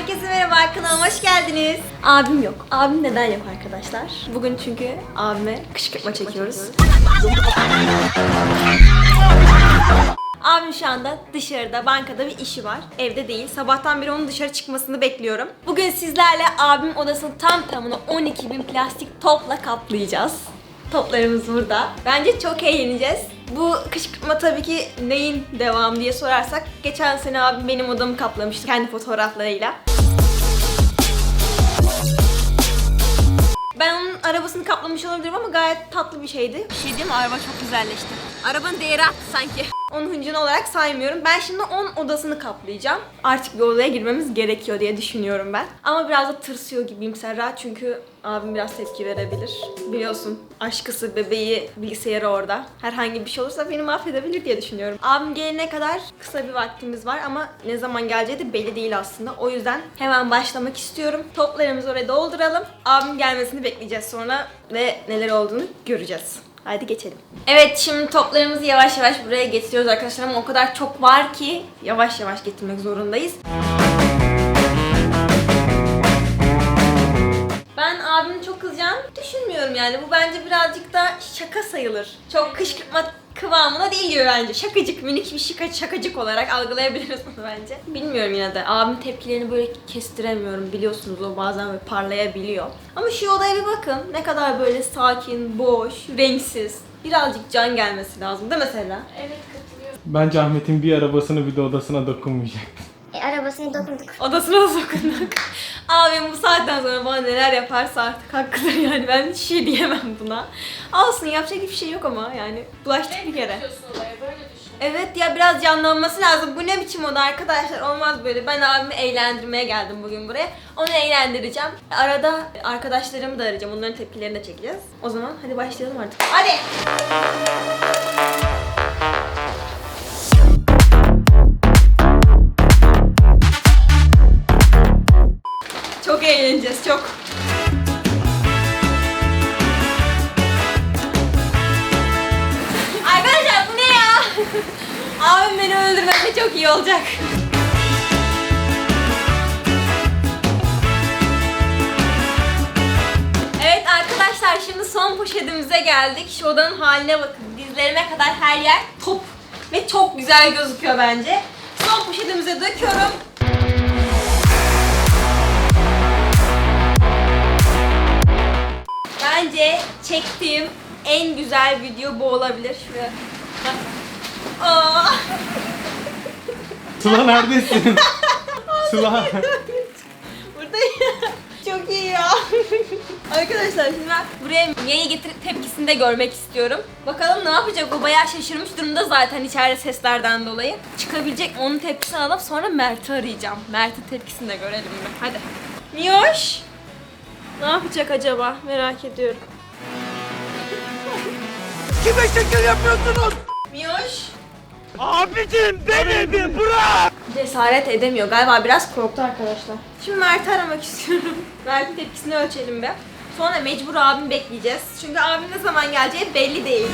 Herkese merhaba kanalıma hoş geldiniz. Abim yok. Abim neden yok arkadaşlar? Bugün çünkü abime kışkırtma çekiyoruz. Abim şu anda dışarıda bankada bir işi var. Evde değil. Sabahtan beri onun dışarı çıkmasını bekliyorum. Bugün sizlerle abim odasını tam tamına 12 bin plastik topla kaplayacağız. Toplarımız burada. Bence çok eğleneceğiz. Bu kışkırtma tabii ki neyin devamı diye sorarsak geçen sene abim benim odamı kaplamıştı kendi fotoğraflarıyla. Ben onun arabasını kaplamış olabilirim ama gayet tatlı bir şeydi. Bir şey değil mi? Araba çok güzelleşti. Arabanın değeri arttı sanki. Onun hıncını olarak saymıyorum. Ben şimdi onun odasını kaplayacağım. Artık bir odaya girmemiz gerekiyor diye düşünüyorum ben. Ama biraz da tırsıyor gibiyim Serra çünkü abim biraz tepki verebilir. Biliyorsun aşkısı, bebeği, bilgisayarı orada. Herhangi bir şey olursa beni mahvedebilir diye düşünüyorum. Abim gelene kadar kısa bir vaktimiz var ama ne zaman geleceği de belli değil aslında. O yüzden hemen başlamak istiyorum. Toplarımızı oraya dolduralım. Abim gelmesini bekleyeceğiz sonra ve neler olduğunu göreceğiz. Hadi geçelim. Evet şimdi toplarımızı yavaş yavaş buraya getiriyoruz arkadaşlar ama o kadar çok var ki yavaş yavaş getirmek zorundayız. Ben düşünmüyorum yani. Bu bence birazcık da şaka sayılır. Çok kışkırtma kıvamına değil diyor bence. Şakacık, minik bir şaka, şakacık olarak algılayabiliriz bunu bence. Bilmiyorum yine de. Abim tepkilerini böyle kestiremiyorum. Biliyorsunuz o bazen böyle parlayabiliyor. Ama şu odaya bir bakın. Ne kadar böyle sakin, boş, renksiz. Birazcık can gelmesi lazım değil mi Serra? Evet katılıyorum. Bence Ahmet'in bir arabasını bir de odasına dokunmayacak. Arabasını dokunduk. Odasına sokunduk. Abim bu saatten sonra bana neler yaparsa artık hakkıdır yani ben hiç şey diyemem buna. Olsun yapacak hiçbir şey yok ama yani bulaştık bir kere. Evet ya biraz canlanması lazım. Bu ne biçim oda arkadaşlar olmaz böyle. Ben abimi eğlendirmeye geldim bugün buraya. Onu eğlendireceğim. Arada arkadaşlarımı da arayacağım. Onların tepkilerini de çekeceğiz. O zaman hadi başlayalım artık. Hadi. Çok. Arkadaşlar bu ne ya? Abim beni öldürmese çok iyi olacak. Evet arkadaşlar şimdi son poşetimize geldik. Şu odanın haline bakın. Dizlerime kadar her yer top. Ve çok güzel gözüküyor bence. Son poşetimize döküyorum. Bence çektiğim en güzel video bu olabilir. Şuraya. Aa. Sıla neredesin? Sıla. Buradayım. Çok iyi ya. Arkadaşlar şimdi ben buraya Mia'yı getirip tepkisini de görmek istiyorum. Bakalım ne yapacak? O bayağı şaşırmış durumda zaten içeride seslerden dolayı. Çıkabilecek onun tepkisini alıp sonra Mert'i arayacağım. Mert'in tepkisini de görelim mi? Hadi. Miyoş! Ne yapacak acaba? Merak ediyorum. Kime şekil yapıyorsunuz? Miyoş! Abicim beni bir bırak! Cesaret edemiyor. Galiba biraz korktu arkadaşlar. Şimdi Mert'i aramak istiyorum. Mert'in tepkisini ölçelim be. Sonra mecbur abim bekleyeceğiz. Çünkü abim ne zaman geleceği belli değil.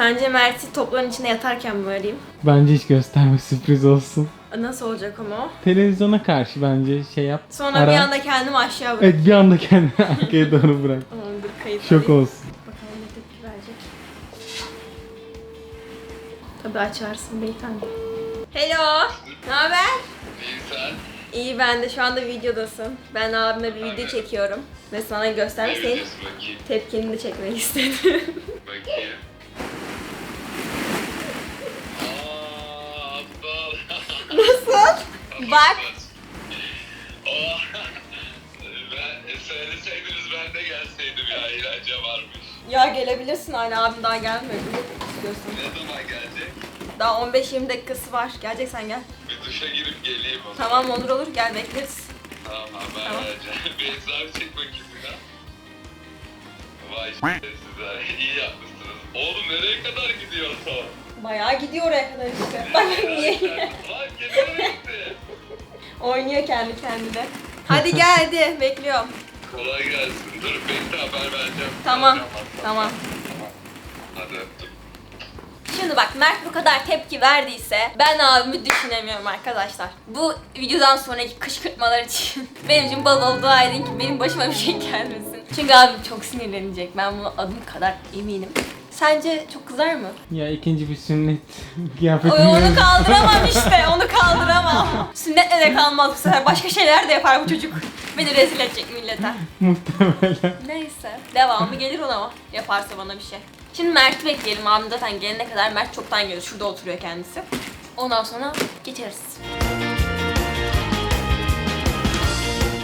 Sence Mert'i topların içinde yatarken mi arayayım? Bence hiç gösterme sürpriz olsun. Nasıl olacak ama o? Televizyona karşı bence şey yap. Sonra ara. bir anda kendimi aşağı bırak. Evet bir anda kendini arkaya doğru bırak. Tamamdır kayıt Şok alayım. olsun. Bakalım ne tepki verecek. Tabii açarsın beyefendi. Hello. Ne haber? İyi ben de şu anda videodasın. Ben abime bir video çekiyorum. Ve sana göstermek senin tepkini de çekmek istedim. Nasıl? Bak. Aa, ben, söyleseydiniz ben de gelseydim ya eğlence varmış. Ya gelebilirsin aynı abim daha gelmedi. İstiyorsan. Ne zaman gelecek? Daha 15-20 dakikası var. Geleceksen gel. Bir duşa girip geleyim o zaman. Tamam olur olur gel bekleriz. Tamam haber Tamam. vereceğim. Bir hesabı çek bakayım bir daha. Vay sizler iyi yapmışsınız. Oğlum nereye kadar gidiyor o? Bayağı gidiyor oraya kadar işte. Bak niye? Oynuyor kendi kendine. Hadi gel hadi bekliyorum. Kolay gelsin. Dur bekle haber vereceğim. Tamam, Tamam. Hadi öptüm. Şimdi bak Mert bu kadar tepki verdiyse ben abimi düşünemiyorum arkadaşlar. Bu videodan sonraki kışkırtmalar için benim için bol bol dua edin ki benim başıma bir şey gelmesin. Çünkü abim çok sinirlenecek. Ben bunu adım kadar eminim. Sence çok kızar mı? Ya ikinci bir sünnet O, kıyafetini onu kaldıramam işte. Onu kaldıramam. Sünnetle de kalmaz bu sefer. Başka şeyler de yapar bu çocuk. Beni rezil edecek millete. Muhtemelen. Neyse. Devamı gelir ona ama. Yaparsa bana bir şey. Şimdi Mert'i bekleyelim. Abim zaten gelene kadar Mert çoktan geliyor. Şurada oturuyor kendisi. Ondan sonra geçeriz.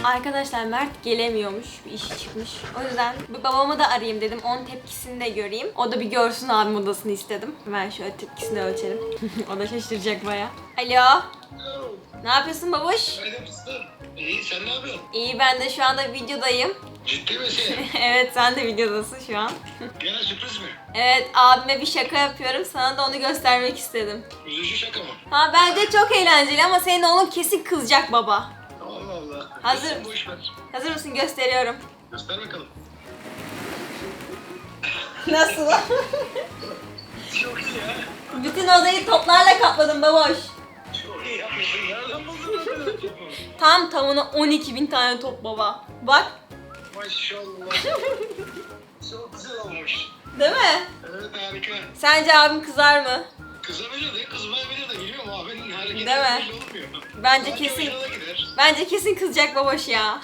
Arkadaşlar Mert gelemiyormuş. Bir işi çıkmış. O yüzden bir babamı da arayayım dedim. Onun tepkisini de göreyim. O da bir görsün abim odasını istedim. Ben şöyle tepkisini ölçelim. o da şaşıracak baya. Alo. Ne yapıyorsun babuş? İyi sen ne yapıyorsun? İyi ben de şu anda videodayım. Ciddi misin? evet sen de videodasın şu an. Gene sürpriz mi? Evet abime bir şaka yapıyorum. Sana da onu göstermek istedim. Üzücü şaka mı? Ha bence çok eğlenceli ama senin oğlun kesin kızacak baba. Allah Allah. Hazır. Hazır mısın? Gösteriyorum. Göster bakalım. Nasıl? Çok iyi ya. Bütün odayı toplarla kapladım baboş. Çok iyi yapmışsın. Nereden buldun topu? Tam tamına 12 bin tane top baba. Bak. Maşallah. Çok güzel olmuş. Değil mi? Evet harika. Sence abim kızar mı? Kızabilir de kızmayabilir de biliyor musun? Abinin hareketi Değil mi? belli olmuyor. Bence Belki kesin. gider. Bence kesin kızacak baboş ya.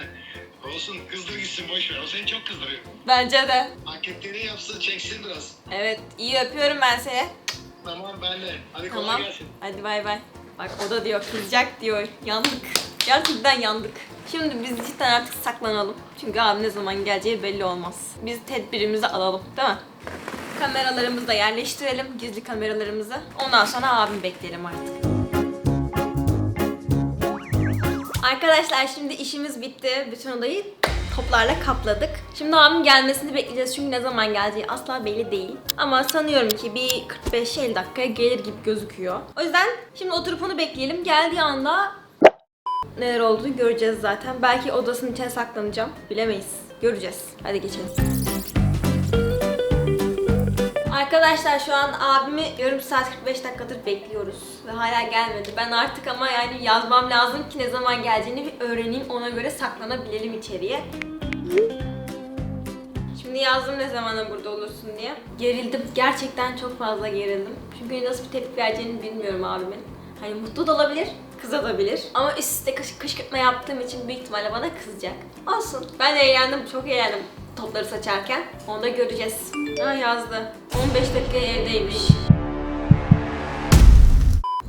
Olsun kızdır gitsin boş ver. O seni çok kızdırıyor. Bence de. Hak ettiğini yapsın çeksin biraz. Evet iyi öpüyorum ben seni. Tamam ben de. Hadi kolay Tamam. gelsin. Hadi bay bay. Bak o da diyor kızacak diyor. Yandık. Gerçekten yandık. Şimdi biz cidden artık saklanalım. Çünkü abi ne zaman geleceği belli olmaz. Biz tedbirimizi alalım değil mi? Kameralarımızı da yerleştirelim. Gizli kameralarımızı. Ondan sonra abimi bekleyelim artık. Arkadaşlar şimdi işimiz bitti. Bütün odayı toplarla kapladık. Şimdi abim gelmesini bekleyeceğiz çünkü ne zaman geleceği asla belli değil. Ama sanıyorum ki bir 45-50 dakikaya gelir gibi gözüküyor. O yüzden şimdi oturup onu bekleyelim. Geldiği anda neler olduğunu göreceğiz zaten. Belki odasının içine saklanacağım. Bilemeyiz. Göreceğiz. Hadi geçelim. Arkadaşlar şu an abimi yarım saat 45 dakikadır bekliyoruz ve hala gelmedi. Ben artık ama yani yazmam lazım ki ne zaman geleceğini bir öğreneyim ona göre saklanabilelim içeriye. Şimdi yazdım ne zamana burada olursun diye. Gerildim. Gerçekten çok fazla gerildim. Çünkü nasıl bir tepki vereceğini bilmiyorum abimin. Hani mutlu da olabilir, kızabilir. Ama üst üste kış, kışkırtma yaptığım için büyük ihtimalle bana kızacak. Olsun. Ben eğlendim, çok eğlendim topları saçarken. Onu da göreceğiz. Ha yazdı. 15 dakika evdeymiş.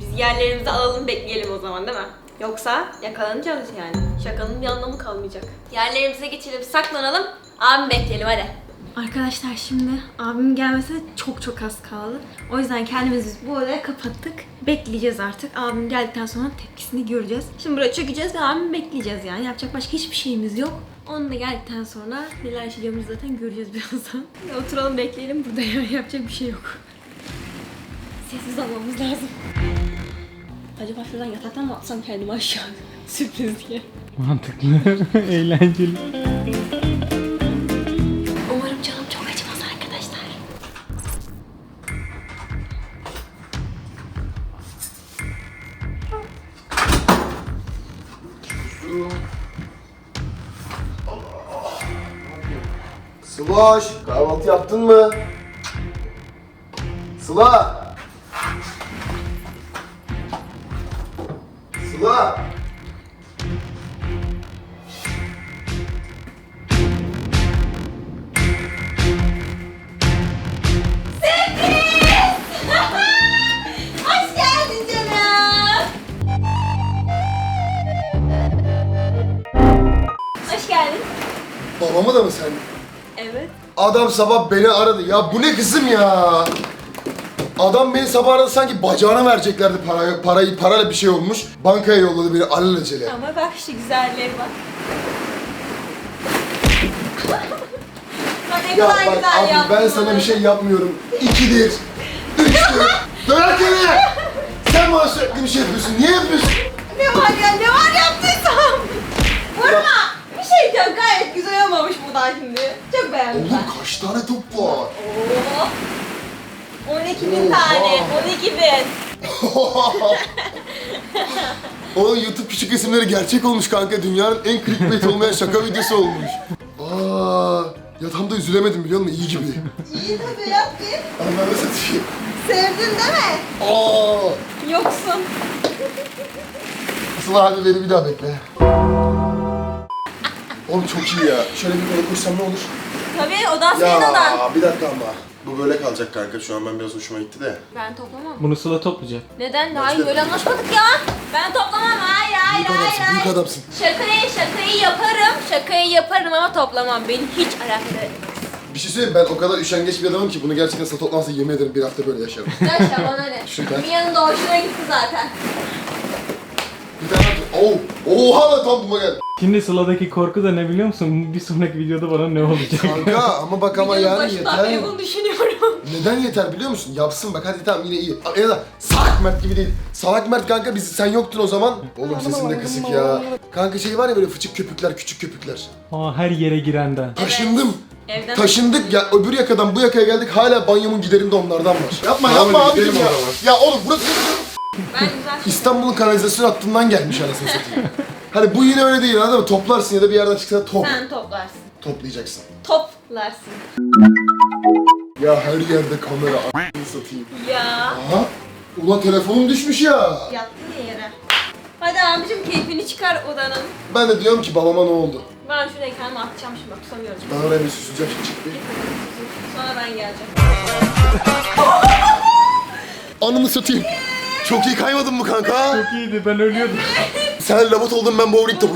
Biz yerlerimizi alalım bekleyelim o zaman değil mi? Yoksa yakalanacağız yani. Şakanın bir anlamı kalmayacak. Yerlerimize geçelim, saklanalım. Abim bekleyelim hadi. Arkadaşlar şimdi abimin gelmesine çok çok az kaldı. O yüzden kendimizi bu odaya kapattık. Bekleyeceğiz artık. Abim geldikten sonra tepkisini göreceğiz. Şimdi buraya çökeceğiz ve abimi bekleyeceğiz yani. Yapacak başka hiçbir şeyimiz yok. Onun da geldikten sonra neler yaşayacağımızı zaten göreceğiz birazdan. Oturalım bekleyelim burada yani yapacak bir şey yok. Sessiz olmamız lazım. Acaba şuradan yataktan mı atsam kendimi aşağı? Sürpriz diye. Mantıklı. Eğlenceli. Sıloş, kahvaltı yaptın mı? Sıla! Adam sabah beni aradı. Ya bu ne kızım ya? Adam beni sabah aradı sanki bacağına vereceklerdi parayı, parayı parayla bir şey olmuş. Bankaya yolladı beni alelacele. Ama bak şu güzelliğe bak. bak ne Ya kadar bak güzel abi yaptın ben sana bunu. bir şey yapmıyorum. İkidir, üçtür, kendine! Sen bana sürekli bir şey yapıyorsun. Niye yapıyorsun? Ne var ya ne var yaptıysam. Vurma. Diyeceğim gayet güzel olmamış buradan şimdi. Çok beğendim Oğlum ben. kaç tane top var? Oo. 12 bin Oha. tane. 12 bin. Oğlum YouTube küçük resimleri gerçek olmuş kanka. Dünyanın en clickbait olmayan şaka videosu olmuş. Aa, ya tam da üzülemedim biliyor musun? İyi gibi. İyi tabii yap bir. Anladın satayım. Sevdin değil mi? Aa, Yoksun. Sıla hadi beni bir daha bekle. Oğlum çok iyi ya. Şöyle bir böyle koysam ne olur? Tabii odan senin odan. bir dakika ama. Bu böyle kalacak kanka. Şu an ben biraz hoşuma gitti de. Ben toplamam. Bunu Sıla toplayacak. Neden? Hayır böyle anlaşmadık ya. Ben toplamam. Hayır hayır Büyük hayır. adamsın, büyük hayır. adamsın. Şakayı şakayı yaparım. Şakayı yaparım ama toplamam. Beni hiç alakadar etmez. Bir şey söyleyeyim ben o kadar üşengeç bir adamım ki bunu gerçekten sana toplansa yemin ederim bir hafta böyle yaşarım. Gel Şaban hadi. Süper. Bir yanında hoşuna gitti zaten. Oh! Oha lan tam buma geldi. Şimdi Sıla'daki korku da ne biliyor musun? Bir sonraki videoda bana ne olacak? Kanka ama bak ama Videonun yani başından yeter. beri bunu düşünüyorum. Neden yeter biliyor musun? Yapsın bak hadi tamam yine iyi. Ya da salak Mert gibi değil. Salak Mert kanka biz sen yoktun o zaman. Oğlum sesin de kısık ya. Kanka şey var ya böyle fıçık köpükler, küçük köpükler. Aa, her yere girenden. Taşındım. Evden Taşındık ya öbür yakadan bu yakaya geldik hala banyomun giderinde onlardan var. Yapma Tamam, yapma hadi abicim gidelim ya. zaman. Ya oğlum burası Ben güzel İstanbul'un kanalizasyon hattından gelmiş anasını satayım. Hani bu yine öyle değil anladın mı? Toplarsın ya da bir yerden çıksa top. Sen toplarsın. Toplayacaksın. Toplarsın. Ya her yerde kamera a**ını satayım. Ya. Aha. Ulan telefonum düşmüş ya. Yattın ya yere. Hadi abicim keyfini çıkar odanın. Ben de diyorum ki babama ne oldu? Ben şuraya kendimi atacağım şimdi bak tutamıyorum. Ben oraya bir süsüleceğim şimdi. Sonra ben geleceğim. Anını satayım. Çok iyi kaymadın mı kanka? Çok iyiydi ben ölüyordum. Sen labut oldun ben bowling topu.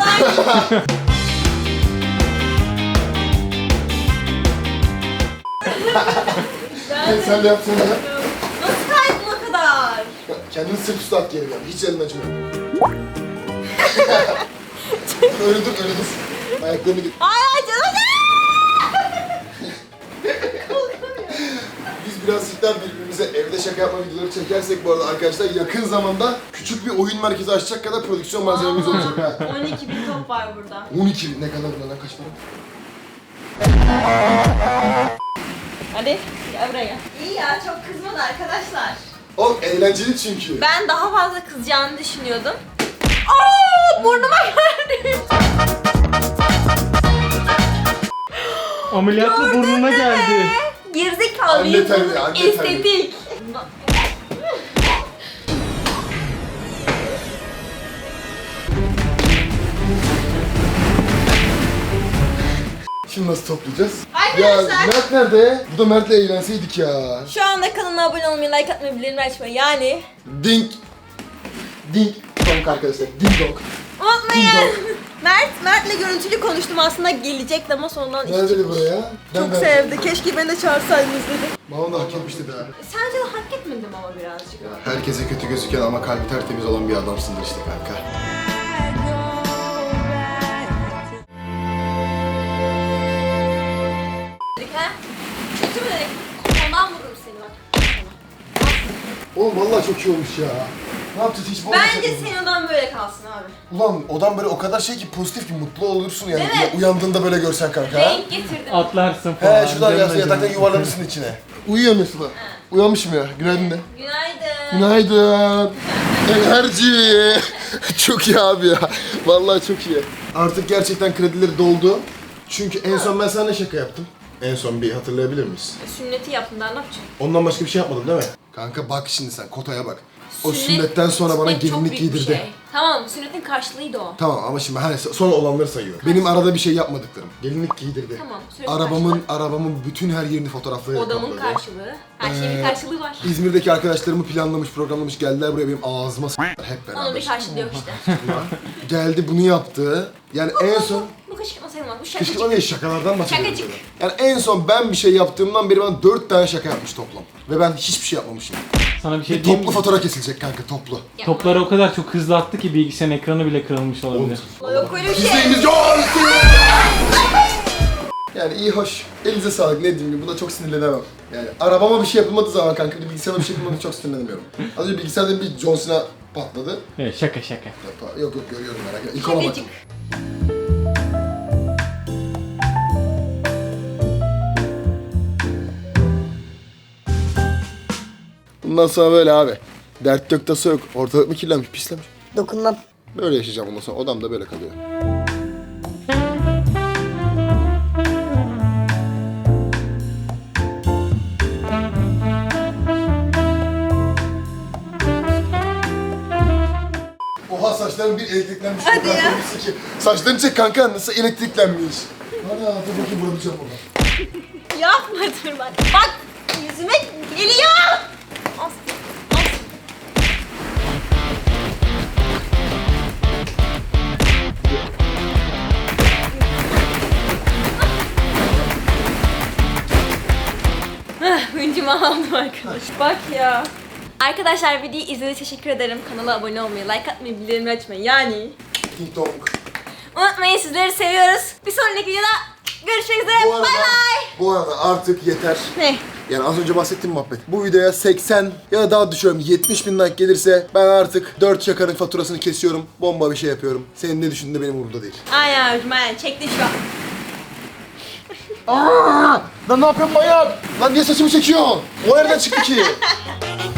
Evet, sen de yapsana ya. Nasıl kaydın o kadar? Kendini sırt üstü at geri. Hiç elinden acımıyor. öyle dur, öyle dur. Ayaklarını git. Ay ay canım. Biz birazcık daha birbirimize evde şaka yapma videoları çekersek bu arada arkadaşlar yakın zamanda küçük bir oyun merkezi açacak kadar prodüksiyon malzememiz olacak ha. 12 bin top var burada. 12 ne kadar lan kaç para? Hadi gel buraya. İyi ya çok kızmadı arkadaşlar. Oğlum eğlenceli çünkü. Ben daha fazla kızacağını düşünüyordum. Aa burnuma geldi. Ameliyatla burnuna geldi. Gerizekalı Anne tabii, anne tabii. estetik. Şimdi nasıl toplayacağız? Arkadaşlar. Ya Mert nerede? Bu da Mert'le eğlenseydik ya. Şu anda kanala abone olmayı, like atmayı, bildirimleri açmayı yani Dink. Dink. Donk arkadaşlar. Ding dong. unutmayın. Mert, Mert'le görüntülü konuştum aslında gelecekti ama sonradan iş Nerede çıkmış. buraya? Çok sevdi. Keşke beni de çağırsaydınız dedi. Babam da hak etmişti be. Sence de hak etmedim ama birazcık. Herkese kötü gözüken ama kalbi tertemiz olan bir adamsındır işte kanka. Oğlum vallahi çok iyi olmuş ya. Ne yapacağız hiç bu Bence senin odan böyle kalsın abi. Ulan odam böyle o kadar şey ki pozitif ki mutlu olursun yani. Evet. Uyandığında böyle görsen kanka. Renk getirdim. Atlarsın falan. He şuradan canına yatsın yataktan canına. yuvarlanırsın içine. Uyuyor mesela. Uyanmışım ya. Günaydın de. Günaydın. Günaydın. Enerji. çok iyi abi ya. Vallahi çok iyi. Artık gerçekten kredileri doldu. Çünkü en son ben sana ne şaka yaptım? En son bir hatırlayabilir miyiz? Sünneti yaptım daha ne yapacağım? Ondan başka bir şey yapmadın değil mi? Kanka bak şimdi sen kotaya bak. O Sünnet- sünnetten sonra bana sünnet çok gelinlik büyük bir giydirdi. şey. Tamam sünnetin karşılığıydı o. Tamam ama şimdi hani sonra olanları sayıyorum. Benim arada bir şey yapmadıklarım. Gelinlik giydirdi. Tamam, sünnetin Arabamın arabamın bütün her yerini fotoğraflayarak Odamın kapladı. karşılığı. Her şeyin bir Ee, karşılığı var. İzmir'deki arkadaşlarımı planlamış, programlamış. Geldiler buraya benim ağzıma s**ler hep Onun bir beraber. karşılığı yok işte. Geldi bunu yaptı. Yani en son Bu kışkırtma sayılmaz. Bu kışkırtma şakacık. değil şakalardan bahsediyorum. Şakacık. Yani en son ben bir şey yaptığımdan beri bana dört tane şaka yapmış toplam. Ve ben hiçbir şey yapmamışım. Sana bir şey Bir diyeyim toplu mi? fatura kesilecek kanka toplu. Topları o kadar çok hızlı attı ki bilgisayarın ekranı bile kırılmış olabilir. Yok öyle bir şey. İzleyiniz. Yani iyi hoş. Elinize sağlık ne diyeyim ki buna çok sinirlenemem. Yani arabama bir şey yapılmadığı zaman kanka bir de bilgisayarıma bir şey yapılmadığı çok sinirlenemiyorum. Az önce bilgisayarda bir John Cena patladı. Evet şaka şaka. Yok yok görüyorum merak etme. İlk ona bakın. Bundan sonra böyle abi. Dert yok tası yok. Ortalık mı kirlenmiş, pislenmiş. Dokunmam. Böyle yaşayacağım ondan sonra. Odam da böyle kalıyor. Oha saçların bir elektriklenmiş. Hadi ya. Saçlarını çek kanka nasıl elektriklenmiş. Ana dur bakayım vurabileceğim onu. Yapma dur bak. Bak yüzüme geliyor. As, as. Ah, Hıncımı aldım arkadaş. Bak ya. Arkadaşlar videoyu izlediğiniz için teşekkür ederim. Kanala abone olmayı, like atmayı, bildirimleri açmayı yani. Dong. Unutmayın sizleri seviyoruz. Bir sonraki videoda görüşmek üzere. Bu Bay arada, bay. bu arada artık yeter. Ne? Yani az önce bahsettiğim muhabbet. Bu videoya 80 ya da daha düşüyorum 70 bin like gelirse ben artık 4 şakanın faturasını kesiyorum. Bomba bir şey yapıyorum. Senin ne düşündüğün de benim umurumda değil. Aynen ben çekti şu an. Aa! Lan ne yapıyorsun manyak? Lan niye saçımı çekiyorsun? O nereden çıktı ki?